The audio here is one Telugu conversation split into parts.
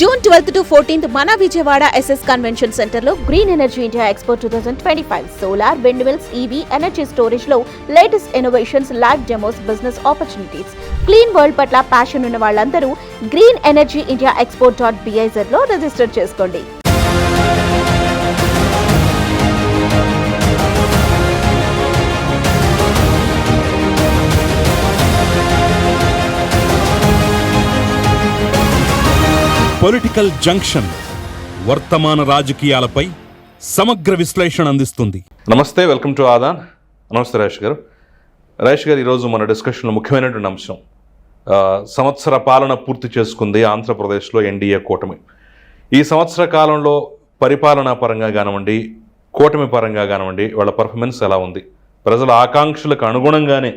జూన్ ట్వెల్త్ టు ఫోర్టీన్త్ మన విజయవాడ ఎస్ఎస్ కన్వెన్షన్ సెంటర్లో green energy India expo two thousand twenty five solar windmills EV energy స్టోరేజ్లో latest innovations live demos business opportunities clean world పట్ల ప్యాషన్ ఉన్న వాళ్ళందరూ green energy India expo dot బిఐజర్లో register చేసుకోండి. పొలిటికల్ జంక్షన్ వర్తమాన రాజకీయాలపై సమగ్ర విశ్లేషణ అందిస్తుంది. నమస్తే వెల్కమ్ టు ఆదాన్. నమస్తే రాజేష్ గారు. రాజేష్ గారు ఈరోజు మన డిస్కషన్లో ముఖ్యమైనటువంటి అంశం సంవత్సర పాలన పూర్తి చేసుకుంది ఆంధ్రప్రదేశ్లో ఎన్డీఏ కూటమి. ఈ సంవత్సర కాలంలో పరిపాలనా పరంగా కానివ్వండి కూటమి పరంగా కానివ్వండి వాళ్ళ పర్ఫార్మెన్స్ ఎలా ఉంది? ప్రజల ఆకాంక్షలకు అనుగుణంగానే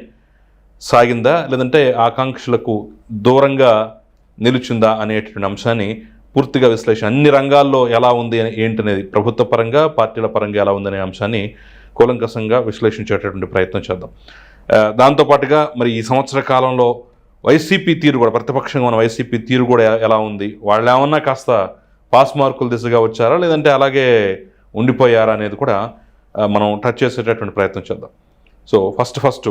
సాగిందా? లేదంటే ఆకాంక్షలకు దూరంగా నిలుచుందా అనేటువంటి అంశాన్ని పూర్తిగా విశ్లేషణ. అన్ని రంగాల్లో ఎలా ఉంది అని ఏంటనేది ప్రభుత్వ పరంగా పార్టీల పరంగా ఎలా ఉందనే అంశాన్ని కూలంకషంగా విశ్లేషించేటటువంటి ప్రయత్నం చేద్దాం. దాంతోపాటుగా మరి ఈ సంవత్సర కాలంలో వైసీపీ తీరు కూడా ప్రతిపక్షంగా ఉన్న వైసీపీ తీరు కూడా ఎలా ఉంది? వాళ్ళు ఏమన్నా కాస్త పాస్ మార్కుల దిశగా వచ్చారా? లేదంటే అలాగే ఉండిపోయారా అనేది కూడా మనం టచ్ చేసేటటువంటి ప్రయత్నం చేద్దాం. సో ఫస్ట్ ఫస్ట్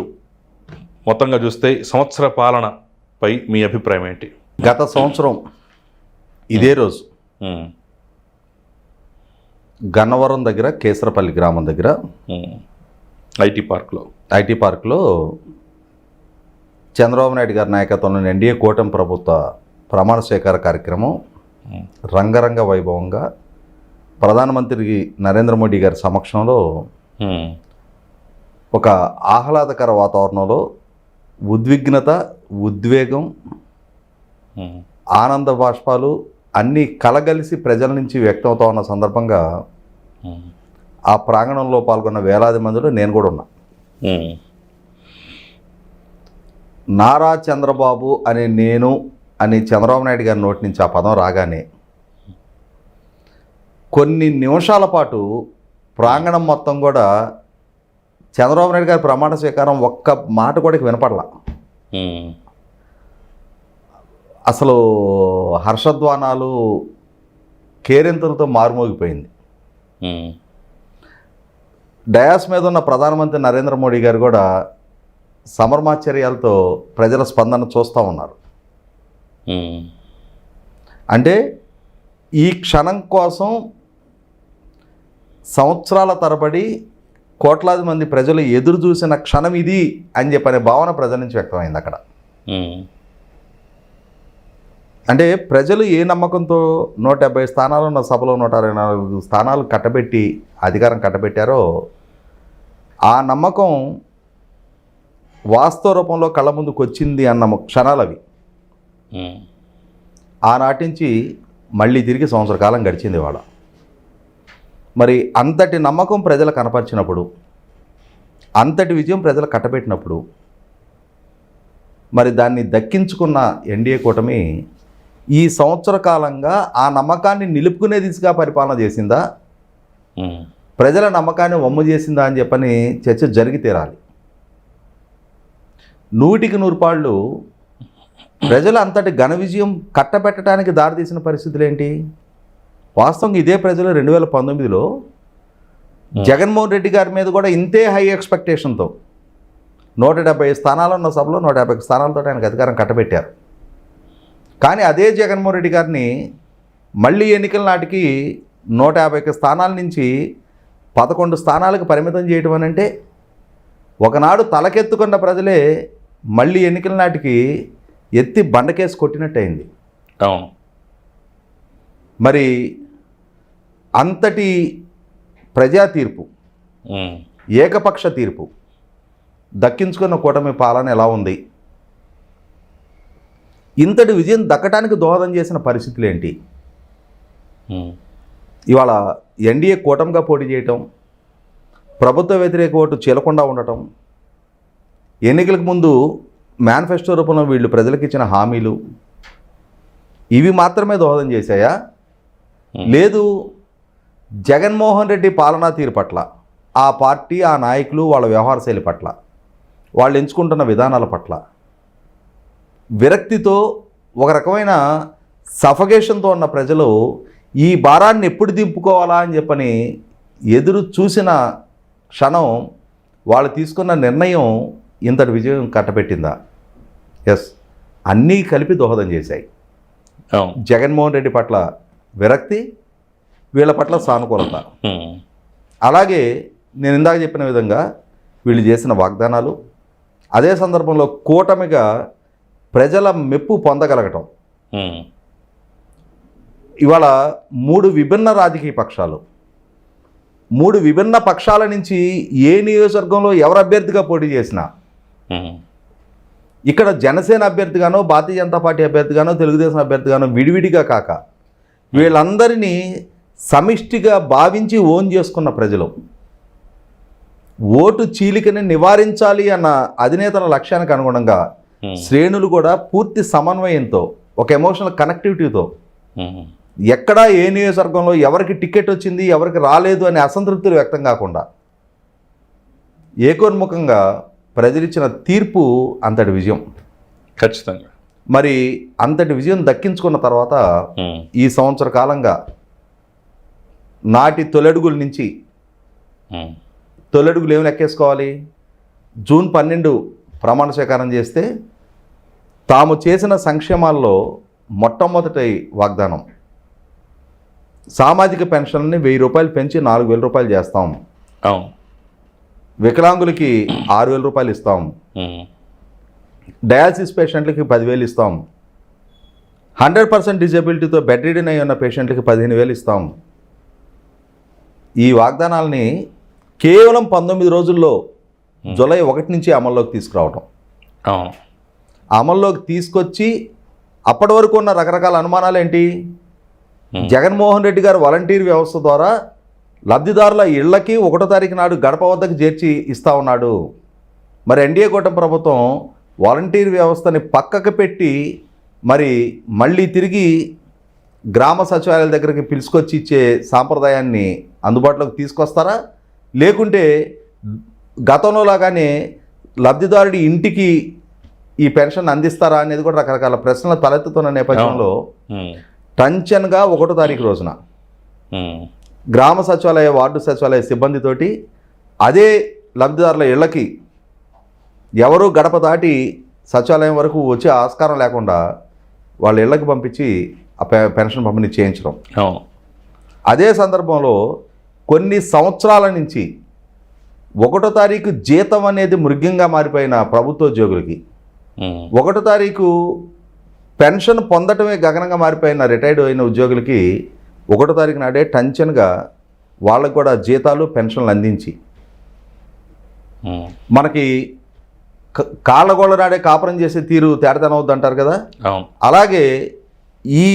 మొత్తంగా చూస్తే సంవత్సర పాలనపై మీ అభిప్రాయం ఏంటి? గత సంవత్సరం ఇదే రోజు గన్నవరం దగ్గర కేసరపల్లి గ్రామం దగ్గర. ఐటీ పార్క్లో. ఐటీ పార్క్లో చంద్రబాబు నాయుడు గారి నాయకత్వంలోని ఎన్డీఏ కూటమి ప్రభుత్వ ప్రమాణ స్వీకార కార్యక్రమం రంగరంగ వైభవంగా ప్రధానమంత్రి నరేంద్ర మోడీ గారి సమక్షంలో ఒక ఆహ్లాదకర వాతావరణంలో ఉద్విగ్నత ఉద్వేగం ఆనంద బాష్పాలు అన్నీ కలగలిసి ప్రజల నుంచి వ్యక్తమవుతా ఉన్న సందర్భంగా ఆ ప్రాంగణంలో పాల్గొన్న వేలాది మందిలో నేను కూడా ఉన్నా. నారా చంద్రబాబు అనే నేను అని చంద్రబాబు నాయుడు గారి నోటి నుంచి ఆ పదం రాగానే కొన్ని నిమిషాల పాటు ప్రాంగణం మొత్తం కూడా చంద్రబాబు నాయుడు గారి ప్రమాణ స్వీకారం ఒక్క మాట కూడా వినపడలా. అసలు హర్షధ్వానాలు కేరింతలతో మారుమోగిపోయింది. డయాస్ మీద ఉన్న ప్రధానమంత్రి నరేంద్ర మోడీ గారు కూడా సమర్మాచర్యాలతో ప్రజల స్పందన చూస్తూ ఉన్నారు. అంటే ఈ క్షణం కోసం సంవత్సరాల తరబడి కోట్లాది మంది ప్రజలు ఎదురు చూసిన క్షణం ఇది అని చెప్పనే భావన ప్రజల నుంచి వ్యక్తమైంది అక్కడ. అంటే ప్రజలు ఏ నమ్మకంతో నూట డెబ్బై స్థానాలు ఉన్న సభలో నూట అరవై నాలుగు స్థానాలు కట్టబెట్టి అధికారం కట్టబెట్టారో ఆ నమ్మకం వాస్తవ రూపంలో కళ్ళ ముందుకు వచ్చింది అన్న క్షణాలు అవి. ఉమ్, ఆనాటి నుంచి మళ్ళీ తిరిగి సంవత్సర కాలం గడిచింది వాళ్ళ మరి అంతటి నమ్మకం ప్రజలు కనపరిచినప్పుడు అంతటి విజయం ప్రజలు కట్టబెట్టినప్పుడు మరి దాన్ని దక్కించుకున్న ఎన్డీఏ కూటమి ఈ సంవత్సర కాలంగా ఆ నమ్మకాన్ని నిలుపుకునే దిశగా పరిపాలన చేసిందా? ప్రజల నమ్మకాన్ని వమ్ము చేసిందా అని చెప్పని చర్చ జరిగి తీరాలి. నూటికి నూరుపాళ్ళు ప్రజలు అంతటి ఘన విజయం కట్టబెట్టడానికి దారితీసిన పరిస్థితులు ఏంటి? వాస్తవంగా ఇదే ప్రజలు రెండు వేల పంతొమ్మిదిలో జగన్మోహన్ రెడ్డి గారి మీద కూడా ఇంతే హై ఎక్స్పెక్టేషన్తో నూట డెబ్బై స్థానాలు ఉన్న సభలో నూట యాభై స్థానాలతో ఆయనకు అధికారం కట్టబెట్టారు. కానీ అదే జగన్మోహన్ రెడ్డి గారిని మళ్ళీ ఎన్నికల నాటికి నూట యాభై స్థానాల నుంచి పదకొండు స్థానాలకు పరిమితం చేయడం అని అంటే ఒకనాడు తలకెత్తుకున్న ప్రజలే మళ్ళీ ఎన్నికల నాటికి ఎత్తి బండకేసి కొట్టినట్టయింది. అవును. మరి అంతటి ప్రజా తీర్పు ఏకపక్ష తీర్పు దక్కించుకున్న కూటమి పాలన ఎలా ఉంది? ఇంతటి విజయం దక్కటానికి దోహదం చేసిన పరిస్థితులు ఏంటి? ఇవాళ ఎన్డీఏ కూటమిగా పోటీ చేయటం ప్రభుత్వ వ్యతిరేక ఓటు చీలకుండా ఉండటం ఎన్నికలకు ముందు మేనిఫెస్టో రూపంలో వీళ్ళు ప్రజలకు ఇచ్చిన హామీలు ఇవి మాత్రమే దోహదం చేశాయా? లేదు. జగన్మోహన్ రెడ్డి పాలనా తీరు పట్ల ఆ పార్టీ ఆ నాయకులు వాళ్ళ వ్యవహార శైలి పట్ల వాళ్ళు ఎంచుకుంటున్న విధానాల పట్ల విరక్తితో ఒక రకమైన సఫకేషన్తో ఉన్న ప్రజలు ఈ భారాన్ని ఎప్పుడు దింపుకోవాలా అని చెప్పని ఎదురు చూసిన క్షణం వాళ్ళు తీసుకున్న నిర్ణయం ఇంతటి విజయం కట్టబెట్టిందా? ఎస్ అన్నీ కలిపి దోహదం చేశాయి. జగన్మోహన్ రెడ్డి పట్ల విరక్తి వీళ్ళ పట్ల సానుకూలత. అలాగే నేను ఇందాక చెప్పిన విధంగా వీళ్ళు చేసిన వాగ్దానాలు అదే సందర్భంలో కూటమిగా ప్రజల మెప్పు పొందగలగటం. ఇవాళ మూడు విభిన్న రాజకీయ పక్షాలు మూడు విభిన్న పక్షాల నుంచి ఏ నియోజకవర్గంలో ఎవరు అభ్యర్థిగా పోటీ చేసినా. ఇక్కడ జనసేన అభ్యర్థిగానో భారతీయ జనతా పార్టీ అభ్యర్థిగానో తెలుగుదేశం అభ్యర్థిగానో విడివిడిగా కాక వీళ్ళందరినీ సమిష్టిగా భావించి ఓన్ చేసుకున్న ప్రజలు ఓటు చీలికని నివారించాలి అన్న అధినేతల లక్ష్యానికి అనుగుణంగా. శ్రేణులు కూడా పూర్తి సమన్వయంతో ఒక ఎమోషనల్ కనెక్టివిటీతో ఉమ్. ఎక్కడా ఏ నియోజకవర్గంలో ఎవరికి టికెట్ వచ్చింది ఎవరికి రాలేదు అనే అసంతృప్తులు వ్యక్తం కాకుండా ఏకోన్ముఖంగా ప్రజలిచ్చిన తీర్పు అంతటి విజయం ఖచ్చితంగా మరి అంతటి విజయం దక్కించుకున్న తర్వాత ఉమ్. ఈ సంవత్సర కాలంగా నాటి తొలడుగుల నుంచి. తొలడుగులు ఏమి లెక్కేసుకోవాలి జూన్ పన్నెండు ప్రమాణ స్వీకారం చేస్తే తాము చేసిన సంక్షేమాల్లో మొట్టమొదటి వాగ్దానం. సామాజిక పెన్షన్ని వెయ్యి రూపాయలు పెంచి నాలుగు వేల రూపాయలు చేస్తాం. అవును. వికలాంగులకి ఆరు వేల రూపాయలు ఇస్తాం. డయాలసిస్ పేషెంట్లకి పదివేలు ఇస్తాం. హండ్రెడ్ పర్సెంట్ డిజబిలిటీతో బెడ్ రీడన్ అయి ఉన్న పేషెంట్లకి పదిహేను వేలు ఇస్తాం. ఈ వాగ్దానాలని కేవలం పంతొమ్మిది రోజుల్లో జూలై ఒకటి నుంచి అమల్లోకి తీసుకురావటం. అవును. అమల్లోకి తీసుకొచ్చి అప్పటి వరకు ఉన్న రకరకాల అనుమానాలు ఏంటి. జగన్మోహన్ రెడ్డి గారు వాలంటీర్ వ్యవస్థ ద్వారా లబ్ధిదారుల ఇళ్ళకి ఒకటో తారీఖు నాడు గడప వద్దకు చేర్చి ఇస్తా ఉన్నాడు. మరి ఎన్డీఏ కూటమి ప్రభుత్వం వాలంటీర్ వ్యవస్థని పక్కకు పెట్టి మరి మళ్ళీ తిరిగి గ్రామ సచివాలయాల దగ్గరికి పిలుచుకొచ్చి ఇచ్చే సాంప్రదాయాన్ని అందుబాటులోకి తీసుకొస్తారా? లేకుంటే గతంలో లాగానే లబ్ధిదారుడి ఇంటికి ఈ పెన్షన్ అందిస్తారా అనేది కూడా రకరకాల ప్రశ్నలు తలెత్తుతున్న నేపథ్యంలో. టంచన్గా ఒకటో తారీఖు రోజున. గ్రామ సచివాలయ వార్డు సచివాలయ సిబ్బందితోటి అదే లబ్ధిదారుల ఇళ్ళకి ఎవరు గడప దాటి సచివాలయం వరకు వచ్చే ఆస్కారం లేకుండా వాళ్ళ ఇళ్ళకి పంపించి ఆ పెన్షన్ పంపిణీ చేయించడం అదే సందర్భంలో కొన్ని సంవత్సరాల నుంచి ఒకటో తారీఖు జీతం అనేది మృగ్యంగా మారిపోయిన ప్రభుత్వ ఉద్యోగులకి ఉమ్. ఒకటో తారీఖు పెన్షన్ పొందటమే గగనంగా మారిపోయిన రిటైర్డ్ అయిన ఉద్యోగులకి ఒకటో తారీఖు నాడే టెన్షన్గా వాళ్ళకు కూడా జీతాలు పెన్షన్లు అందించి. మనకి కాళ్ళగోళ్ళ నాడే కాపురం చేసే తీరు తేడతనం అవుద్ది అంటారు కదా అలాగే ఈ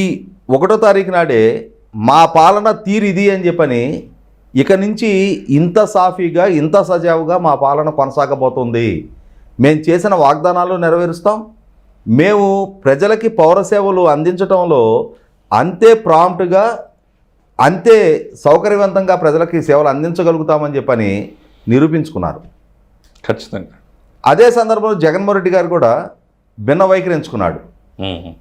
ఒకటో తారీఖు నాడే మా పాలన తీరు ఇది అని చెప్పని ఇక నుంచి ఇంత సాఫీగా ఇంత సజావుగా మా పాలన కొనసాగబోతుంది. మేము చేసిన వాగ్దానాలు నెరవేరుస్తాం. మేము ప్రజలకి పౌర సేవలు అందించడంలో అంతే ప్రాంప్ట్గా అంతే సౌకర్యవంతంగా ప్రజలకి సేవలు అందించగలుగుతామని చెప్పని నిరూపించుకున్నారు. ఖచ్చితంగా. అదే సందర్భంలో జగన్మోహన్ రెడ్డి గారు కూడా భిన్న వైఖరి ఎంచుకున్నాడు ఉమ్.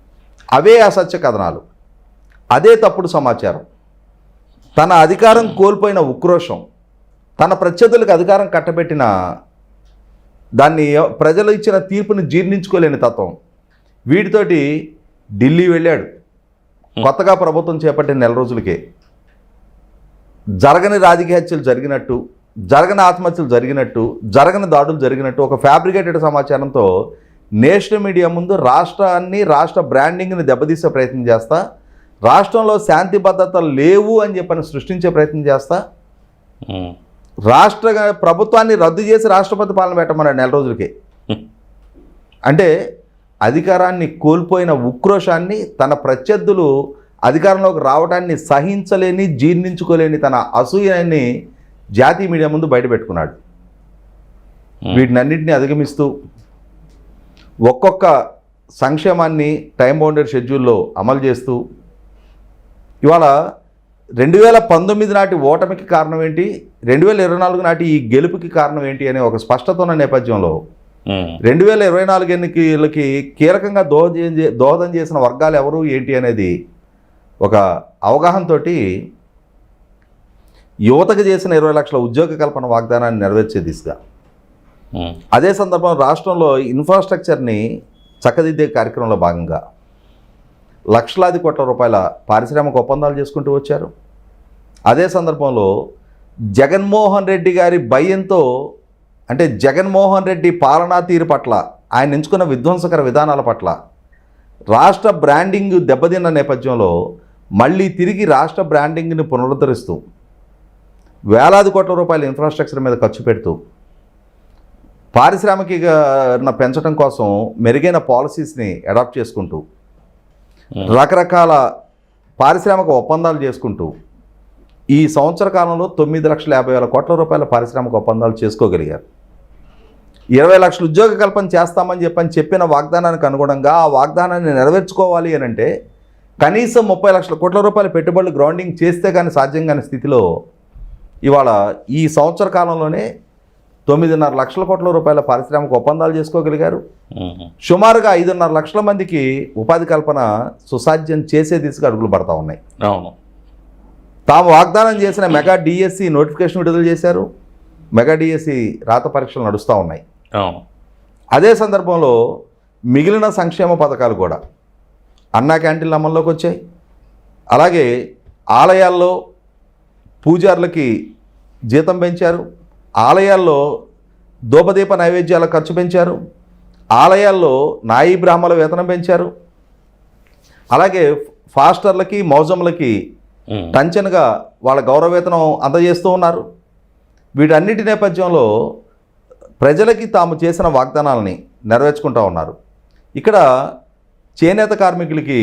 అవే అసత్య కథనాలు. అదే తప్పుడు సమాచారం. తన అధికారం కోల్పోయిన ఉక్రోషం తన ప్రత్యర్థులకు అధికారం కట్టబెట్టిన దాన్ని ప్రజలు ఇచ్చిన తీర్పుని జీర్ణించుకోలేని తత్వం. వీటితోటి ఢిల్లీ వెళ్ళాడు. కొత్తగా ప్రభుత్వం చేపట్టిన నెల రోజులకే. జరగని రాజకీయ హత్యలు జరిగినట్టు జరగని ఆత్మహత్యలు జరిగినట్టు జరగని దాడులు జరిగినట్టు ఒక ఫ్యాబ్రికేటెడ్ సమాచారంతో నేషనల్ మీడియా ముందు రాష్ట్రాన్ని రాష్ట్ర బ్రాండింగ్ని దెబ్బతీసే ప్రయత్నం చేస్తా రాష్ట్రంలో శాంతి భద్రతలు లేవు అని చెప్పని సృష్టించే ప్రయత్నం చేస్తా. రాష్ట్ర ప్రభుత్వాన్ని రద్దు చేసి రాష్ట్రపతి పాలన పెట్టమన్నాడు నెల రోజులకే. అంటే అధికారాన్ని కోల్పోయిన ఉక్రోషాన్ని తన ప్రత్యర్థులు అధికారంలోకి రావడాన్ని సహించలేని జీర్ణించుకోలేని తన అసూయాన్ని జాతీయ మీడియా ముందు బయటపెట్టుకున్నాడు వీటినన్నింటినీ అధిగమిస్తూ ఒక్కొక్క సంక్షేమాన్ని టైం బౌండెడ్ షెడ్యూల్లో అమలు చేస్తూ ఇవాళ రెండు వేల పంతొమ్మిది నాటి ఓటమికి కారణం ఏంటి? రెండు వేల ఇరవై నాలుగు నాటి ఈ గెలుపుకి కారణం ఏంటి అనే ఒక స్పష్టత ఉన్న నేపథ్యంలో రెండు వేల ఇరవై నాలుగు ఎన్నికలకి కీలకంగా దోహదం దోహదం చేసిన వర్గాలు ఎవరు ఏంటి అనేది ఒక అవగాహనతోటి యువతకు చేసిన ఇరవై లక్షల ఉద్యోగ కల్పన వాగ్దానాన్ని నెరవేర్చే దిశగా. అదే సందర్భంలో రాష్ట్రంలో ఇన్ఫ్రాస్ట్రక్చర్ని చక్కదిద్దే కార్యక్రమంలో భాగంగా లక్షలాది కోట్ల రూపాయల పారిశ్రామిక ఒప్పందాలు చేసుకుంటూ వచ్చారు. అదే సందర్భంలో జగన్మోహన్ రెడ్డి గారి భయంతో అంటే జగన్మోహన్ రెడ్డి పాలనా తీరు పట్ల ఆయన ఎంచుకున్న విధ్వంసకర విధానాల పట్ల రాష్ట్ర బ్రాండింగ్ దెబ్బతిన్న నేపథ్యంలో మళ్ళీ తిరిగి రాష్ట్ర బ్రాండింగ్ని పునరుద్ధరిస్తూ వేలాది కోట్ల రూపాయల ఇన్ఫ్రాస్ట్రక్చర్ మీద ఖర్చు పెడుతూ పారిశ్రామికీకరణ పెంచడం కోసం మెరుగైన పాలసీస్ని అడాప్ట్ చేసుకుంటూ రకరకాల పారిశ్రామిక ఒప్పందాలు చేసుకుంటూ ఈ సంవత్సర కాలంలో తొమ్మిది లక్షల యాభై వేల కోట్ల రూపాయల పారిశ్రామిక ఒప్పందాలు చేసుకోగలిగారు. ఇరవై లక్షల ఉద్యోగ కల్పన చేస్తామని చెప్పని చెప్పిన వాగ్దానానికి అనుగుణంగా ఆ వాగ్దానాన్ని నెరవేర్చుకోవాలి అని అంటే కనీసం ముప్పై లక్షల కోట్ల రూపాయల పెట్టుబడులు గ్రౌండింగ్ చేస్తే కానీ సాధ్యం కాని స్థితిలో ఇవాళ ఈ సంవత్సర కాలంలోనే తొమ్మిదిన్నర లక్షల కోట్ల రూపాయల పారిశ్రామిక ఒప్పందాలు చేసుకోగలిగారు. సుమారుగా ఐదున్నర లక్షల మందికి ఉపాధి కల్పన సుసాధ్యం చేసే దిశగా అడుగులు పడతా ఉన్నాయి. అవును. తాము వాగ్దానం చేసిన మెగా డిఎస్సి నోటిఫికేషన్ విడుదల చేశారు. మెగా డిఎస్సి రాత పరీక్షలు నడుస్తూ ఉన్నాయి. అవును. అదే సందర్భంలో మిగిలిన సంక్షేమ పథకాలు కూడా అన్నా క్యాంటీన్లు అమల్లోకి వచ్చాయి. అలాగే ఆలయాల్లో పూజారులకి జీతం పెంచారు. ఆలయాల్లో దూపదీప నైవేద్యాల ఖర్చు పెంచారు. ఆలయాల్లో నాయి బ్రాహ్మణ వేతనం పెంచారు. అలాగే ఫాస్టర్లకి మౌజంలకి టంచన్గా వాళ్ళ గౌరవవేతనం అందజేస్తూ ఉన్నారు. వీటన్నిటి నేపథ్యంలో ప్రజలకి తాము చేసిన వాగ్దానాలని నెరవేర్చుకుంటూ ఉన్నారు. ఇక్కడ చేనేత కార్మికులకి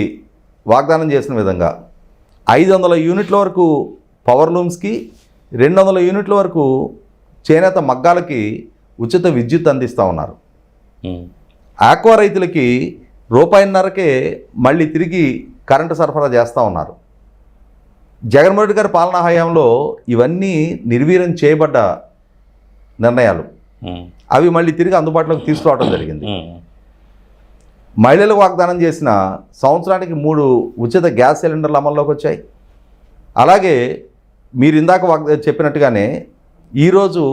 వాగ్దానం చేసిన విధంగా ఐదు వందల యూనిట్ల వరకు పవర్ లూమ్స్కి రెండు వందల యూనిట్ల వరకు చేనేత మగ్గాలకి ఉచిత విద్యుత్ అందిస్తూ ఉన్నారు. ఆక్వా రైతులకి రూపాయిన్నరకే మళ్ళీ తిరిగి కరెంటు సరఫరా చేస్తూ ఉన్నారు. జగన్మోహన్ రెడ్డి గారి పాలనా హయాంలో ఇవన్నీ నిర్వీర్యం చేయబడ్డ నిర్ణయాలు. అవి మళ్ళీ తిరిగి అందుబాటులోకి తీసుకురావడం జరిగింది. మహిళలకు వాగ్దానం చేసిన సంవత్సరానికి మూడు ఉచిత గ్యాస్ సిలిండర్లు అమల్లోకి వచ్చాయి. అలాగే మీరు ఇందాక వాగ్దా చెప్పినట్టుగానే ఈరోజు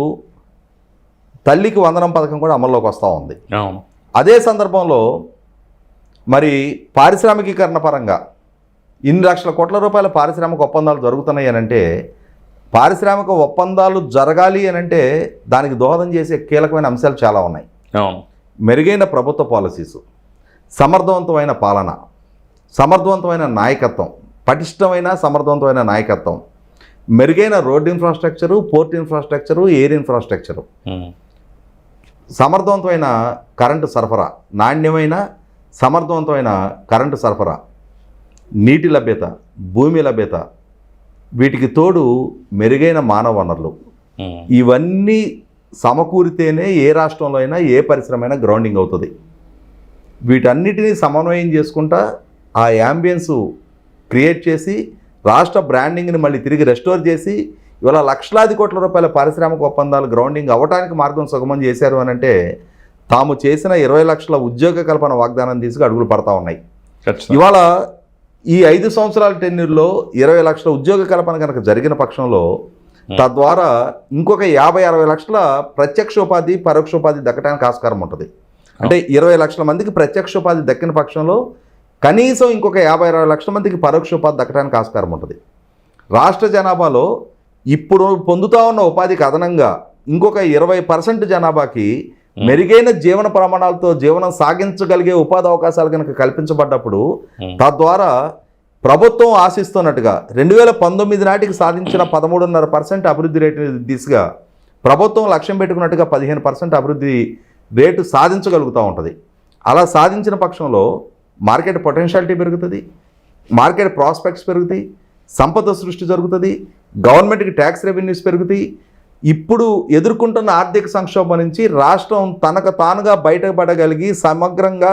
తల్లికి వందనం పథకం కూడా అమల్లోకి వస్తూ ఉంది. అదే సందర్భంలో మరి పారిశ్రామికీకరణ పరంగా ఇన్ని లక్షల కోట్ల రూపాయల పారిశ్రామిక ఒప్పందాలు జరుగుతున్నాయి అని అంటే పారిశ్రామిక ఒప్పందాలు జరగాలి అని అంటే దానికి దోహదం చేసే కీలకమైన అంశాలు చాలా ఉన్నాయి. మెరుగైన ప్రభుత్వ పాలసీసు సమర్థవంతమైన పాలన సమర్థవంతమైన నాయకత్వం పటిష్టమైన సమర్థవంతమైన నాయకత్వం మెరుగైన road infrastructure port infrastructure air infrastructure సమర్థవంతమైన కరెంటు సరఫరా నాణ్యమైన సమర్థవంతమైన కరెంటు సరఫరా నీటి లభ్యత భూమి లభ్యత వీటికి తోడు మెరుగైన మానవ వనరులు. ఇవన్నీ సమకూరితేనే ఏ రాష్ట్రంలో అయినా ఏ పరిశ్రమ అయినా గ్రౌండింగ్ అవుతుంది. వీటన్నిటినీ సమన్వయం చేసుకుంటా ఆ యాంబియన్స్ క్రియేట్ చేసి రాష్ట్ర బ్రాండింగ్ని మళ్ళీ తిరిగి రెస్టోర్ చేసి ఇవాళ లక్షలాది కోట్ల రూపాయల పారిశ్రామిక ఒప్పందాలు గ్రౌండింగ్ అవ్వటానికి మార్గం సుగమం చేశారు అని అంటే తాము చేసిన ఇరవై లక్షల ఉద్యోగ కల్పన వాగ్దానం తీసుకు అడుగులు పడతా ఉన్నాయి. ఇవాళ ఈ ఐదు సంవత్సరాల టెన్యూర్లో ఇరవై లక్షల ఉద్యోగ కల్పన కనుక జరిగిన పక్షంలో తద్వారా ఇంకొక యాభై అరవై లక్షల ప్రత్యక్ష ఉపాధి పరోక్ష ఉపాధి దక్కడానికి ఆస్కారం ఉంటుంది. అంటే ఇరవై లక్షల మందికి ప్రత్యక్ష ఉపాధి దక్కిన పక్షంలో కనీసం ఇంకొక యాభై అరవై లక్షల మందికి పరోక్ష ఉపాధి దక్కడానికి ఆస్కారం ఉంటుంది. రాష్ట్ర జనాభాలో ఇప్పుడు పొందుతా ఉన్న ఉపాధికి అదనంగా ఇంకొక ఇరవై పర్సెంట్ జనాభాకి మెరుగైన జీవన ప్రమాణాలతో జీవనం సాగించగలిగే ఉపాధి అవకాశాలు కనుక కల్పించబడ్డప్పుడు తద్వారా ప్రభుత్వం ఆశిస్తున్నట్టుగా రెండు వేల పంతొమ్మిది నాటికి సాధించిన పదమూడున్నర పర్సెంట్ అభివృద్ధి రేటు దిశగా ప్రభుత్వం లక్ష్యం పెట్టుకున్నట్టుగా పదిహేను పర్సెంట్ అభివృద్ధి రేటు సాధించగలుగుతూ ఉంటుంది. అలా సాధించిన పక్షంలో మార్కెట్ పొటెన్షియాలిటీ పెరుగుతుంది మార్కెట్ ప్రాస్పెక్ట్స్ పెరుగుతాయి సంపద సృష్టి జరుగుతుంది గవర్నమెంట్కి ట్యాక్స్ రెవెన్యూస్ పెరుగుతాయి. ఇప్పుడు ఎదుర్కొంటున్న ఆర్థిక సంక్షోభం నుంచి రాష్ట్రం తనకు తానుగా బయటపడగలిగి సమగ్రంగా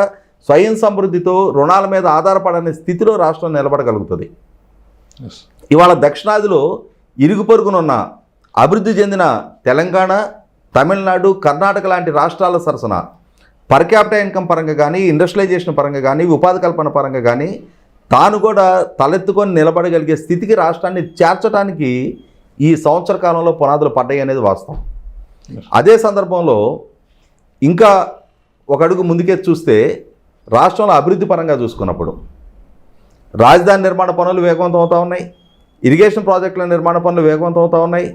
స్వయం సమృద్ధితో రుణాల మీద ఆధారపడని స్థితిలో రాష్ట్రం నిలబడగలుగుతుంది. ఇవాళ దక్షిణాదిలో ఇరుగు పొరుగునున్న అభివృద్ధి చెందిన తెలంగాణ తమిళనాడు కర్ణాటక లాంటి రాష్ట్రాల సరసన. పర్ క్యాపిటల్ ఇన్కమ్ పరంగా కానీ ఇండస్ట్రియలైజేషన్ పరంగా కానీ ఉపాధి కల్పన పరంగా కానీ తాను కూడా తలెత్తుకొని నిలబడగలిగే స్థితికి రాష్ట్రాన్ని చేర్చడానికి ఈ సంవత్సర కాలంలో పునాదులు పడ్డాయి అనేది వాస్తవం. అదే సందర్భంలో ఇంకా ఒక అడుగు ముందుకే చూస్తే రాష్ట్రంలో అభివృద్ధి పరంగా చూసుకున్నప్పుడు రాజధాని నిర్మాణ పనులు వేగవంతం అవుతూ ఉన్నాయి ఇరిగేషన్ ప్రాజెక్టుల నిర్మాణ పనులు వేగవంతం అవుతూ ఉన్నాయి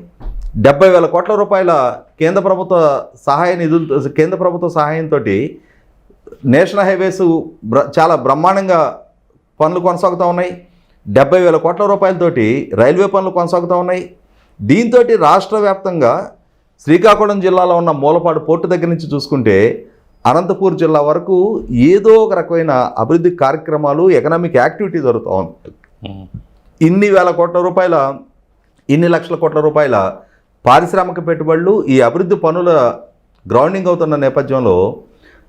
డెబ్బై వేల కోట్ల రూపాయల కేంద్ర ప్రభుత్వ సహాయ నిధులతో కేంద్ర ప్రభుత్వ సహాయంతో నేషనల్ హైవేస్ బ్ర- చాలా బ్రహ్మాండంగా పనులు కొనసాగుతూ ఉన్నాయి. డెబ్బై వేల కోట్ల రూపాయలతోటి రైల్వే పనులు కొనసాగుతూ ఉన్నాయి. దీంతో రాష్ట్ర వ్యాప్తంగా శ్రీకాకుళం జిల్లాలో ఉన్న మూలపాడు పోర్టు దగ్గర నుంచి చూసుకుంటే అనంతపూర్ జిల్లా వరకు ఏదో ఒక రకమైన అభివృద్ధి కార్యక్రమాలు ఎకనామిక్ యాక్టివిటీ జరుగుతూ ఉమ్. ఇన్ని వేల కోట్ల రూపాయల ఇన్ని లక్షల కోట్ల రూపాయల పారిశ్రామిక పెట్టుబడులు ఈ అభివృద్ధి పనుల గ్రౌండింగ్ అవుతున్న నేపథ్యంలో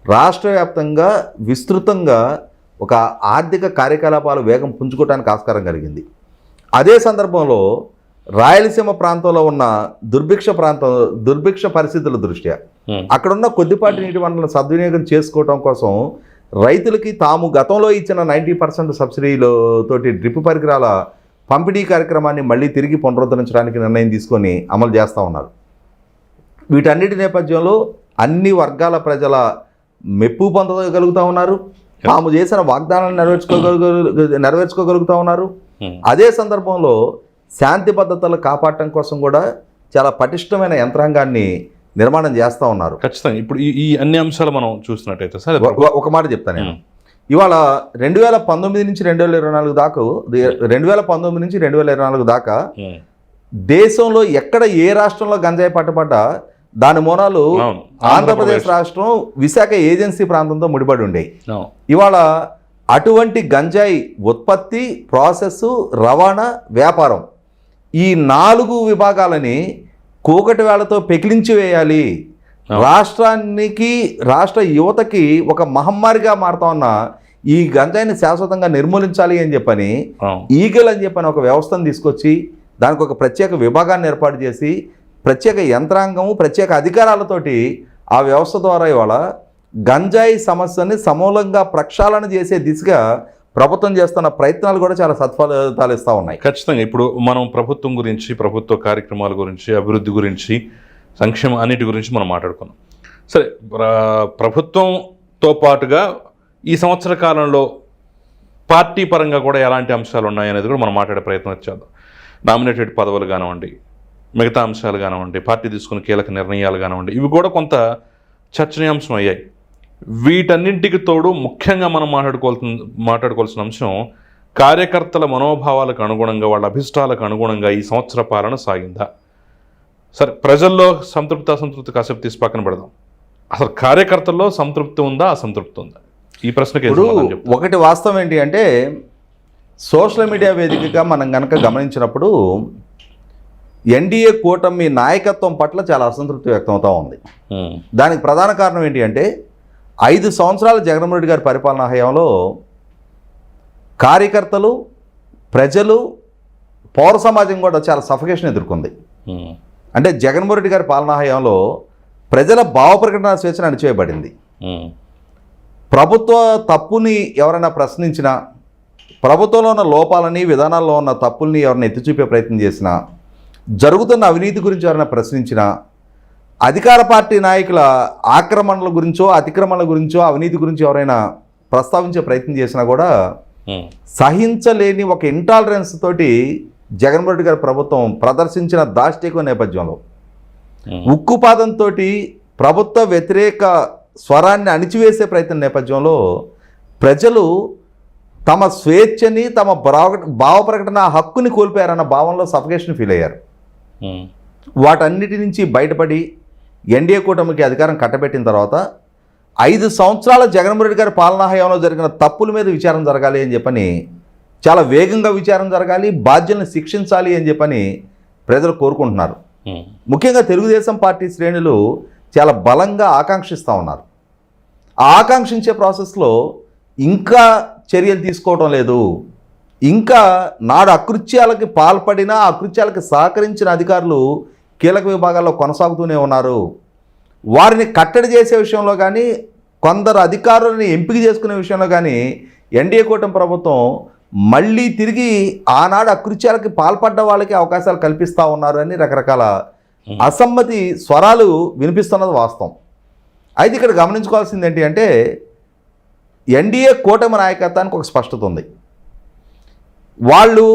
రాష్ట్ర వ్యాప్తంగా విస్తృతంగా ఒక ఆర్థిక కార్యకలాపాలు వేగం పుంజుకోవడానికి ఆస్కారం కలిగింది. అదే సందర్భంలో రాయలసీమ ప్రాంతంలో ఉన్న దుర్భిక్ష ప్రాంతం దుర్భిక్ష పరిస్థితుల దృష్ట్యా. అక్కడున్న కొద్దిపాటి నీటి వనరులను సద్వినియోగం చేసుకోవడం కోసం రైతులకి తాము గతంలో ఇచ్చిన నైంటీ పర్సెంట్ సబ్సిడీలతోటి డ్రిప్ పరికరాల పంపిణీ కార్యక్రమాన్ని మళ్ళీ తిరిగి పునరుద్ధరించడానికి నిర్ణయం తీసుకొని అమలు చేస్తూ ఉన్నారు. వీటన్నిటి నేపథ్యంలో అన్ని వర్గాల ప్రజల మెప్పు పొందగలుగుతూ ఉన్నారు. తాము చేసిన వాగ్దానాలను నెరవేర్చుకోగలుగు నెరవేర్చుకోగలుగుతూ ఉన్నారు. ఉమ్. అదే సందర్భంలో శాంతి భద్రతలు కాపాడటం కోసం కూడా చాలా పటిష్టమైన యంత్రాంగాన్ని నిర్మాణం చేస్తూ ఉన్నారు. ఖచ్చితంగా. ఇప్పుడు ఈ అన్ని అంశాలు మనం చూసినట్టయితే సార్ ఒక మాట చెప్తాను నేను. ఇవాళ రెండు వేల పంతొమ్మిది నుంచి రెండు వేల ఇరవై నాలుగు దాకా రెండు వేల పంతొమ్మిది నుంచి రెండు వేల ఇరవై నాలుగు దాకా ఉమ్. దేశంలో ఎక్కడ ఏ రాష్ట్రంలో గంజాయి పట్టబడ్డా దాని మూలాలు. ఆంధ్రప్రదేశ్ రాష్ట్రం విశాఖ ఏజెన్సీ ప్రాంతంతో ముడిపడి ఉండేవి. ఇవాళ అటువంటి గంజాయి ఉత్పత్తి ప్రాసెస్ రవాణా వ్యాపారం ఈ నాలుగు విభాగాలని కూకటి వేళతో పెకిలించి వేయాలి రాష్ట్రానికి రాష్ట్ర యువతకి ఒక మహమ్మారిగా మారుతా ఉన్న ఈ గంజాయిని శాశ్వతంగా నిర్మూలించాలి అని చెప్పని. ఈగల్ అని చెప్పని ఒక వ్యవస్థను తీసుకొచ్చి దానికి ఒక ప్రత్యేక విభాగాన్ని ఏర్పాటు చేసి ప్రత్యేక యంత్రాంగము ప్రత్యేక అధికారాలతోటి ఆ వ్యవస్థ ద్వారా ఇవాళ గంజాయి సమస్యని సమూలంగా ప్రక్షాళన చేసే దిశగా ప్రభుత్వం చేస్తున్న ప్రయత్నాలు కూడా చాలా సత్ఫలితాలు ఇస్తూ ఉన్నాయి. ఖచ్చితంగా. ఇప్పుడు మనం ప్రభుత్వం గురించి ప్రభుత్వ కార్యక్రమాల గురించి అభివృద్ధి గురించి సంక్షేమం అన్నిటి గురించి మనం మాట్లాడుకున్నాం సరే ప్రభుత్వంతో పాటుగా ఈ సంవత్సర కాలంలో పార్టీ పరంగా కూడా ఎలాంటి అంశాలు ఉన్నాయనేది కూడా మనం మాట్లాడే ప్రయత్నం చేద్దాం. నామినేటెడ్ పదవులు కానివ్వండి మిగతా అంశాలు కానివ్వండి పార్టీ తీసుకున్న కీలక నిర్ణయాలు కానివ్వండి ఇవి కూడా కొంత చర్చనీయాంశం అయ్యాయి. వీటన్నింటికి తోడు ముఖ్యంగా మనం మాట్లాడుకోవాల్సిన మాట్లాడుకోవాల్సిన అంశం కార్యకర్తల మనోభావాలకు అనుగుణంగా వాళ్ళ అభిష్టాలకు అనుగుణంగా ఈ సంవత్సర పాలన సాగిందా? సరే ప్రజల్లో సంతృప్తి అసంతృప్తి కాసేపు తీసి పక్కన పెడదాం. అసలు కార్యకర్తల్లో సంతృప్తి ఉందా అసంతృప్తి ఉందా? ఈ ప్రశ్నకి? ఒకటి వాస్తవం ఏంటి అంటే సోషల్ మీడియా వేదికగా మనం గనక గమనించినప్పుడు ఎన్డీఏ కూటమి నాయకత్వం పట్ల చాలా అసంతృప్తి వ్యక్తం అవుతూ ఉంది దానికి ప్రధాన కారణం ఏంటి అంటే ఐదు సంవత్సరాల జగన్మోహన్ రెడ్డి గారి పరిపాలనా హయాంలో కార్యకర్తలు ప్రజలు పౌర సమాజం కూడా చాలా సఫకేషన్ ఎదుర్కొంది. అంటే జగన్మోహన్ రెడ్డి గారి పాలనా హయాంలో ప్రజల భావ ప్రకటన స్వేచ్ఛను అణిచివేయబడింది. ప్రభుత్వ తప్పుని ఎవరైనా ప్రశ్నించినా ప్రభుత్వంలో ఉన్న లోపాలని విధానాల్లో ఉన్న తప్పుల్ని ఎవరైనా ఎత్తి చూపే ప్రయత్నం చేసినా జరుగుతున్న అవినీతి గురించి ఎవరైనా ప్రశ్నించినా అధికార పార్టీ నాయకుల ఆక్రమణల గురించో అతిక్రమణల గురించో అవినీతి గురించి ఎవరైనా ప్రస్తావించే ప్రయత్నం చేసినా కూడా ఉమ్, సహించలేని ఒక ఇంటాలరెన్స్ తోటి జగన్మోహన్ రెడ్డి గారి ప్రభుత్వం ప్రదర్శించిన దాష్టిక నేపథ్యంలో ఉమ్, ఉక్కుపాదంతో ప్రభుత్వ వ్యతిరేక స్వరాన్ని అణిచివేసే ప్రయత్నం నేపథ్యంలో ప్రజలు తమ స్వేచ్ఛని తమ భావ భావ ప్రకటన హక్కుని కోల్పోయారన్న భావనలో సఫకేషన్ ఫీల్ అయ్యారు. వాటన్నిటి నుంచి బయటపడి ఎన్డీఏ కూటమికి అధికారం కట్టబెట్టిన తర్వాత ఐదు సంవత్సరాల జగన్మోహన్ రెడ్డి గారి పాలనా హయాంలో జరిగిన తప్పుల మీద విచారం జరగాలి అని చెప్పని చాలా వేగంగా విచారం జరగాలి బాధ్యుల్ని శిక్షించాలి అని చెప్పని ప్రజలు కోరుకుంటున్నారు. ఉమ్, ముఖ్యంగా తెలుగుదేశం పార్టీ శ్రేణులు చాలా బలంగా ఆకాంక్షిస్తూ ఉన్నారు. ఆ ఆకాంక్షించే ప్రాసెస్లో ఇంకా చర్యలు తీసుకోవడం లేదు. ఇంకా నాడు అకృత్యాలకి పాల్పడిన అకృత్యాలకి సహకరించిన అధికారులు కీలక విభాగాల్లో కొనసాగుతూనే ఉన్నారు. వారిని కట్టడి చేసే విషయంలో కానీ కొందరు అధికారులని ఎంపిక చేసుకునే విషయంలో కానీ ఎన్డీఏ కూటమి ప్రభుత్వం మళ్ళీ తిరిగి ఆనాడు అకృత్యాలకి పాల్పడ్డ వాళ్ళకి అవకాశాలు కల్పిస్తూ ఉన్నారు అని రకరకాల అసమ్మతి స్వరాలు వినిపిస్తున్నది వాస్తవం. అయితే ఇక్కడ గమనించుకోవాల్సింది ఏంటి అంటే ఎన్డీఏ కూటమి నాయకత్వానికి ఒక స్పష్టత ఉంది. వాళ్ళు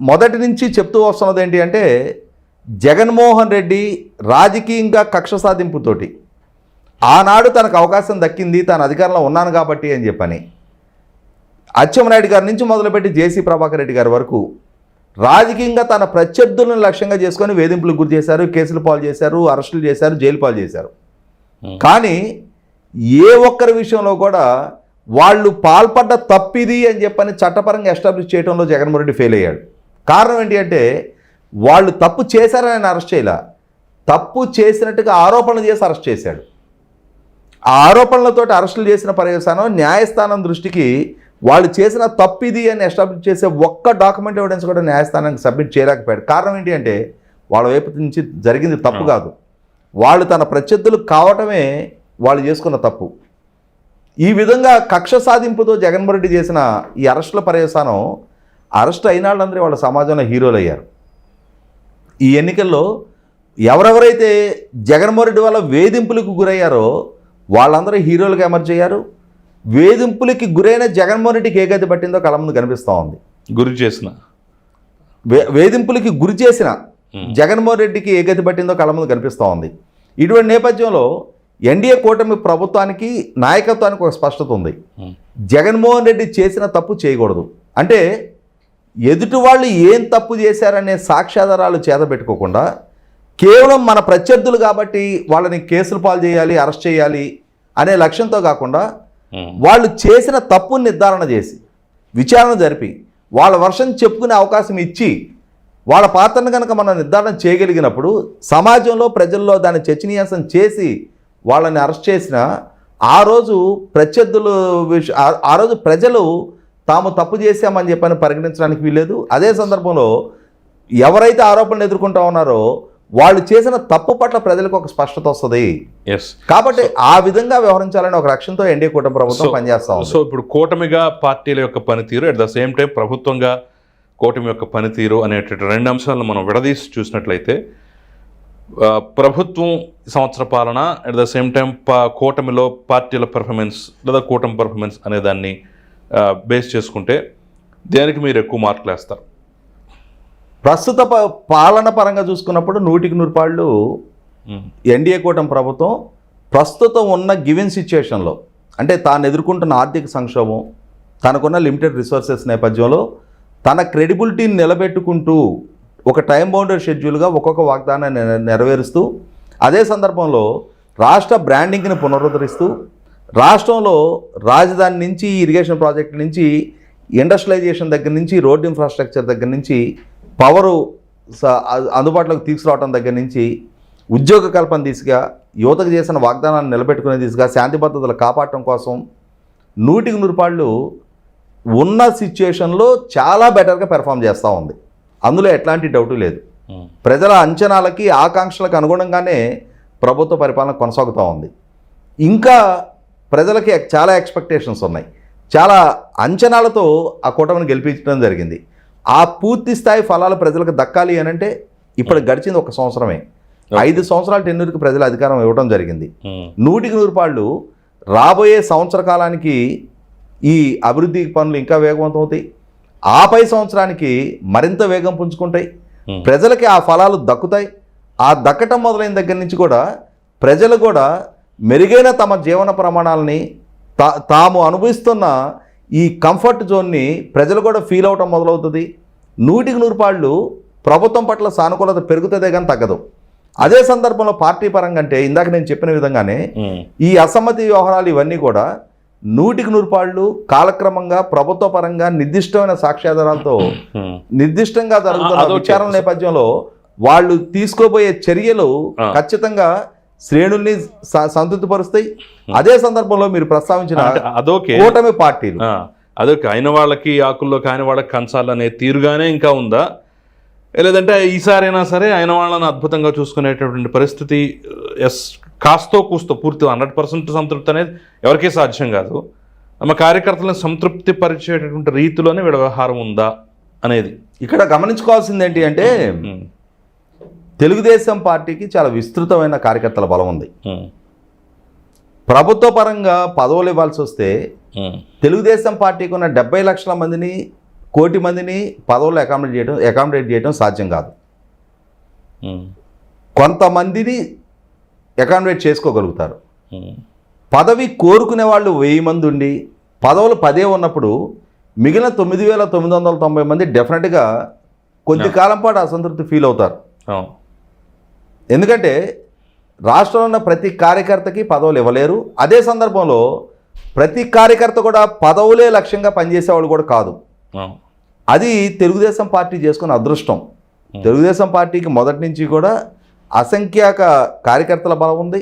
మొదటి నుంచి చెప్తూ వస్తున్నది ఏంటి అంటే జగన్మోహన్ రెడ్డి రాజకీయంగా కక్ష సాధింపుతోటి ఆనాడు తనకు అవకాశం దక్కింది తాను అధికారంలో ఉన్నాను కాబట్టి అని చెప్పని అచ్చెన్నాయుడు గారి నుంచి మొదలుపెట్టి జేసీ ప్రభాకర్ రెడ్డి గారి వరకు రాజకీయంగా తన ప్రత్యర్థులను లక్ష్యంగా చేసుకొని వేధింపులకు గురి చేశారు కేసులు పాలు చేశారు అరెస్టులు చేశారు జైలు పాలు చేశారు. కానీ ఏ ఒక్కరి విషయంలో కూడా వాళ్ళు పాల్పడ్డ తప్పిది అని చెప్పని చట్టపరంగా ఎస్టాబ్లిష్ చేయడంలో జగన్మోహన్ రెడ్డి ఫెయిల్ అయ్యాడు. కారణం ఏంటి అంటే వాళ్ళు తప్పు చేశారని ఆయన అరెస్ట్ చేయలే. తప్పు చేసినట్టుగా ఆరోపణలు చేసి అరెస్ట్ చేశాడు. ఆ ఆరోపణలతో అరెస్టులు చేసిన పర్యవసానం న్యాయస్థానం దృష్టికి వాళ్ళు చేసిన తప్పిది అని ఎస్టాబ్లిష్ చేసే ఒక్క డాక్యుమెంట్ ఎవిడెన్స్ కూడా న్యాయస్థానానికి సబ్మిట్ చేయలేకపోయాడు. కారణం ఏంటి అంటే వాళ్ళ వైపు నుంచి జరిగింది తప్పు కాదు. వాళ్ళు తన ప్రత్యర్థులు కావటమే వాళ్ళు చేసుకున్న తప్పు. ఈ విధంగా కక్ష సాధింపుతో జగన్మోహన్ రెడ్డి చేసిన ఈ అరెస్టుల పర్యవసానం అరెస్ట్ అయిన వాళ్ళందరూ వాళ్ళ సమాజంలో హీరోలు అయ్యారు ఈ ఎన్నికల్లో ఎవరెవరైతే జగన్మోహన్ రెడ్డి వల్ల వేధింపులకు గురయ్యారో వాళ్ళందరూ హీరోలుగా ఎమర్జ్ అయ్యారు. వేధింపులకి గురైన జగన్మోహన్ రెడ్డికి ఏ గతి పట్టిందో కళ ముందు కనిపిస్తూ ఉంది. గురి చేసిన. వే వేధింపులకి గురి చేసిన జగన్మోహన్ రెడ్డికి ఏ గతి పట్టిందో కళ్ళ ముందు కనిపిస్తూ ఉంది. ఇటువంటి నేపథ్యంలో ఎన్డీఏ కూటమి ప్రభుత్వానికి నాయకత్వానికి ఒక స్పష్టత ఉంది. జగన్మోహన్ రెడ్డి చేసిన తప్పు చేయకూడదు. అంటే ఎదుటి వాళ్ళు ఏం తప్పు చేశారనే సాక్ష్యాధారాలు చేతబెట్టుకోకుండా కేవలం మన ప్రత్యర్థులు కాబట్టి వాళ్ళని కేసులు పాలు చేయాలి అరెస్ట్ చేయాలి అనే లక్ష్యంతో కాకుండా వాళ్ళు చేసిన తప్పుని నిర్ధారణ చేసి విచారణ జరిపి వాళ్ళ వర్షం చెప్పుకునే అవకాశం ఇచ్చి వాళ్ళ పాత్రను కనుక మనం నిర్ధారణ చేయగలిగినప్పుడు సమాజంలో ప్రజల్లో దాన్ని చర్చనీయాంశం చేసి వాళ్ళని అరెస్ట్ చేసిన ఆ రోజు ప్రత్యర్థులు విష- ఆ- రోజు ప్రజలు తాము తప్పు చేశామని చెప్పని పరిగణించడానికి వీల్లేదు. అదే సందర్భంలో ఎవరైతే ఆరోపణలు ఎదుర్కొంటా ఉన్నారో వాళ్ళు చేసిన తప్పు పట్ల ప్రజలకు ఒక స్పష్టత వస్తుంది. ఎస్ కాబట్టి ఆ విధంగా వ్యవహరించాలని ఒక లక్ష్యంతో ఎన్డీఏ కూటమి ప్రభుత్వం పనిచేస్తా సో ఇప్పుడు కూటమిగా పార్టీల యొక్క పనితీరు అట్ ద సేమ్ టైం ప్రభుత్వంగా కూటమి యొక్క పనితీరు అనేటువంటి రెండు అంశాలను మనం విడదీసి చూసినట్లయితే ప్రభుత్వం సంవత్సర పాలన అట్ ద సేమ్ టైం పా కూటమిలో పార్టీల పెర్ఫార్మెన్స్ లేదా కూటమి పెర్ఫార్మెన్స్ అనే దాన్ని బేస్ చేసుకుంటే దేనికి మీరు ఎక్కువ మార్కులు వేస్తారు ప్రస్తుత ప- పాలన పరంగా చూసుకున్నప్పుడు నూటికి నూరు పాళ్ళు. ఎన్డీఏ కూటమి ప్రభుత్వం ప్రస్తుతం ఉన్న గివెన్ సిచ్యుయేషన్లో అంటే తాను ఎదుర్కొంటున్న ఆర్థిక సంక్షోభం తనకున్న లిమిటెడ్ రిసోర్సెస్ నేపథ్యంలో తన క్రెడిబిలిటీని నిలబెట్టుకుంటూ ఒక టైం బౌండెడ్ షెడ్యూల్గా ఒక్కొక్క వాగ్దానాన్ని నెరవేరుస్తూ అదే సందర్భంలో రాష్ట్ర బ్రాండింగ్ని పునరుద్ధరిస్తూ రాష్ట్రంలో రాజధాని నుంచి ఇరిగేషన్ ప్రాజెక్ట్ నుంచి ఇండస్ట్రియలైజేషన్ దగ్గర నుంచి రోడ్ ఇన్ఫ్రాస్ట్రక్చర్ దగ్గర నుంచి పవరు స- అందుబాటులోకి తీసుకురావడం దగ్గర నుంచి ఉద్యోగ కల్పన దిశగా యువతకు చేసిన వాగ్దానాన్ని నిలబెట్టుకునే దిశగా శాంతి భద్రతలు కాపాడటం కోసం నూటికి నూరుపాళ్ళు ఉన్న సిచ్యుయేషన్లో చాలా బెటర్గా పెర్ఫామ్ చేస్తూ ఉంది. అందులో ఎట్లాంటి డౌటు లేదు. ప్రజల అంచనాలకి ఆకాంక్షలకు అనుగుణంగానే ప్రభుత్వ పరిపాలన కొనసాగుతూ ఉంది. ఇంకా ప్రజలకి చాలా ఎక్స్పెక్టేషన్స్ ఉన్నాయి. చాలా అంచనాలతో ఆ కూటమిని గెలిపించడం జరిగింది. ఆ పూర్తి స్థాయి ఫలాలు ప్రజలకు దక్కాలి అని అంటే ఇప్పుడు గడిచింది ఒక సంవత్సరమే. ఐదు సంవత్సరాల టెన్యూర్కి ప్రజలు అధికారం ఇవ్వడం జరిగింది. నూటికి నూరు పాళ్ళు రాబోయే సంవత్సర కాలానికి ఈ అభివృద్ధి పనులు ఇంకా వేగవంతం అవుతాయి ఆపై సంవత్సరానికి మరింత వేగం పుంజుకుంటాయి. ప్రజలకి ఆ ఫలాలు దక్కుతాయి ఆ దక్కటం మొదలైన దగ్గర నుంచి కూడా ప్రజలు కూడా మెరుగైన తమ జీవన ప్రమాణాలని తా తాము అనుభవిస్తున్న ఈ కంఫర్ట్ జోన్ని ప్రజలు కూడా ఫీల్ అవటం మొదలవుతుంది నూటికి నూరు పాళ్ళు ప్రభుత్వం పట్ల సానుకూలత పెరుగుతుందే కానీ తగ్గదు అదే సందర్భంలో పార్టీ పరంగా అంటే ఇందాక నేను చెప్పిన విధంగానే. ఈ అసమ్మతి వ్యవహారాలు ఇవన్నీ కూడా నూటికి నూరు పాళ్ళు కాలక్రమంగా ప్రభుత్వ పరంగా నిర్దిష్టమైన సాక్ష్యాధారాలతో. నిర్దిష్టంగా జరుగుతున్న. విచారణ నేపథ్యంలో వాళ్ళు తీసుకోబోయే చర్యలు. ఖచ్చితంగా శ్రేణుల్ని సంతృప్తిపరుస్తాయి అదే సందర్భంలో మీరు ప్రస్తావించిన అదోకే కూటమి పార్టీలు అదొక అయిన వాళ్ళకి ఆకుల్లో కాని వాళ్ళకి కంచాలు అనే తీరుగానే ఇంకా ఉందా లేదంటే ఈసారైనా సరే ఆయన వాళ్ళని అద్భుతంగా చూసుకునేటటువంటి పరిస్థితి ఎస్ కాస్తో కూస్తో పూర్తి హండ్రెడ్ పర్సెంట్ సంతృప్తి అనేది ఎవరికీ సాధ్యం కాదు. ఆమె కార్యకర్తలను సంతృప్తి పరిచేటటువంటి రీతిలోనే వ్యవహారం ఉందా అనేది. ఇక్కడ గమనించుకోవాల్సింది ఏంటి అంటే తెలుగుదేశం పార్టీకి చాలా విస్తృతమైన కార్యకర్తల బలం ఉంది. ప్రభుత్వ పరంగా పదవులు ఇవ్వాల్సి వస్తే తెలుగుదేశం పార్టీకి ఉన్న డెబ్బై లక్షల మందిని కోటి మందిని పదవులు అకామిడేట్ చేయడం అకామిడేట్ చేయడం సాధ్యం కాదు. ఉమ్, కొంతమందిని అకామిడేట్ చేసుకోగలుగుతారు. ఉమ్, పదవి కోరుకునే వాళ్ళు వెయ్యి మంది ఉండి పదవులు పదే ఉన్నప్పుడు మిగిలిన తొమ్మిది వేల తొమ్మిది వందల తొంభై మంది డెఫినెట్గా కొద్ది కాలం పాటు అసంతృప్తి ఫీల్ అవుతారు. అవును ఎందుకంటే రాష్ట్రంలో ఉన్న ప్రతి కార్యకర్తకి పదవులు ఇవ్వలేరు. అదే సందర్భంలో ప్రతి కార్యకర్త కూడా పదవులే లక్ష్యంగా పనిచేసేవాళ్ళు కూడా కాదు. అది తెలుగుదేశం పార్టీ చేసుకున్న అదృష్టం. తెలుగుదేశం పార్టీకి మొదటి నుంచి కూడా అసంఖ్యాక కార్యకర్తల బలం ఉంది.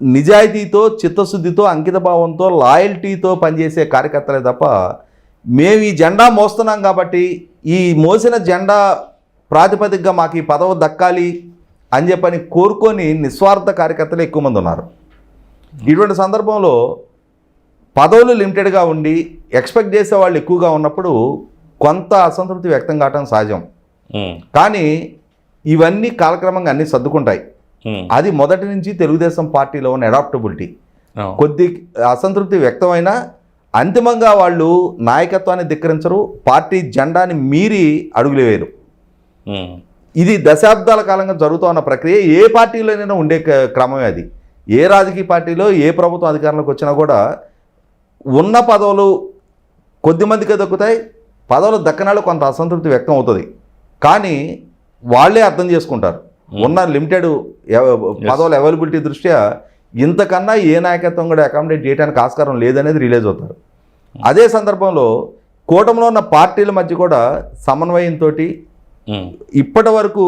నిజాయితీతో చిత్తశుద్ధితో అంకిత భావంతో లాయల్టీతో పనిచేసే కార్యకర్తలే తప్ప మేము ఈ జెండా మోస్తున్నాం కాబట్టి ఈ మోసిన జెండా ప్రాతిపదికగా మాకు ఈ పదవి దక్కాలి అని చెప్పని కోరుకొని నిస్వార్థ కార్యకర్తలు ఎక్కువ మంది ఉన్నారు. ఇటువంటి సందర్భంలో పదవులు లిమిటెడ్గా ఉండి ఎక్స్పెక్ట్ చేసే వాళ్ళు ఎక్కువగా ఉన్నప్పుడు కొంత అసంతృప్తి వ్యక్తం కావటం సహజం. కానీ ఇవన్నీ కాలక్రమంగా అన్నీ సర్దుకుంటాయి. అది మొదటి నుంచి తెలుగుదేశం పార్టీలో ఉన్న అడాప్టబిలిటీ. కొద్ది అసంతృప్తి వ్యక్తమైనా అంతిమంగా వాళ్ళు నాయకత్వాన్ని ధిక్కరించరు పార్టీ జెండాని మీరి అడుగులు వేయరు. ఇది దశాబ్దాల కాలంగా జరుగుతూ ఉన్న ప్రక్రియ ఏ పార్టీలోనైనా ఉండే క్రమమే అది. ఏ రాజకీయ పార్టీలో ఏ ప్రభుత్వం అధికారంలోకి వచ్చినా కూడా ఉన్న పదవులు కొద్ది మందికే దక్కుతాయి పదవులు దక్కనాళ్ళు కొంత అసంతృప్తి వ్యక్తం అవుతుంది. కానీ వాళ్ళే అర్థం చేసుకుంటారు. ఉన్న లిమిటెడ్ పదవుల అవైలబిలిటీ దృష్ట్యా ఇంతకన్నా ఏ నాయకత్వం కూడా అకామిడేట్ చేయడానికి ఆస్కారం లేదనేది రిలీజ్ అవుతారు. అదే సందర్భంలో కూటమిలో ఉన్న పార్టీల మధ్య కూడా సమన్వయంతో ఉమ్, ఇప్పటి వరకు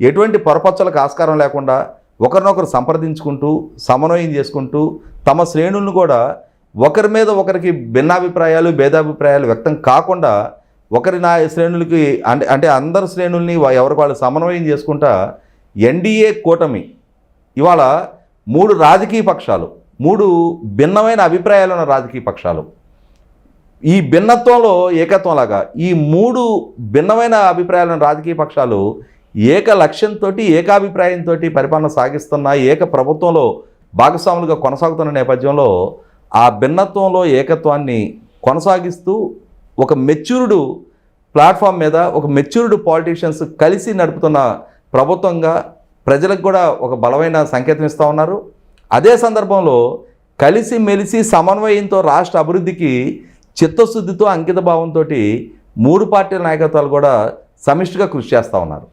ఎటువంటి పొరపచ్చలకు ఆస్కారం లేకుండా ఒకరినొకరు సంప్రదించుకుంటూ సమన్వయం చేసుకుంటూ తమ శ్రేణులను కూడా ఒకరి మీద ఒకరికి భిన్నాభిప్రాయాలు భేదాభిప్రాయాలు వ్యక్తం కాకుండా ఒకరి నా శ్రేణులకి అంటే అంటే అందరి శ్రేణుల్ని ఎవరికి వాళ్ళు సమన్వయం చేసుకుంటా ఎన్డీఏ కూటమి ఇవాళ మూడు రాజకీయ పక్షాలు మూడు భిన్నమైన అభిప్రాయాలు ఉన్న రాజకీయ పక్షాలు. ఈ భిన్నత్వంలో ఏకత్వం లాగా ఈ మూడు భిన్నమైన అభిప్రాయాలను రాజకీయ పక్షాలు ఏక లక్ష్యంతో ఏకాభిప్రాయంతో పరిపాలన సాగిస్తున్న ఏక ప్రభుత్వంలో భాగస్వాములుగా కొనసాగుతున్న నేపథ్యంలో ఆ భిన్నత్వంలో ఏకత్వాన్ని కొనసాగిస్తూ ఒక మెచ్యూర్డు ప్లాట్ఫామ్ మీద ఒక మెచ్యూర్డ్ పాలిటీషియన్స్ కలిసి నడుపుతున్న ప్రభుత్వంగా ప్రజలకు కూడా ఒక బలమైన సంకేతం ఇస్తూ ఉన్నారు. అదే సందర్భంలో కలిసి మెలిసి సమన్వయంతో రాష్ట్ర అభివృద్ధికి చిత్తశుద్ధితో అంకితభావంతో మూడు పార్టీల నాయకత్వాలు కూడా సమిష్టిగా కృషి చేస్తూ ఉన్నారు.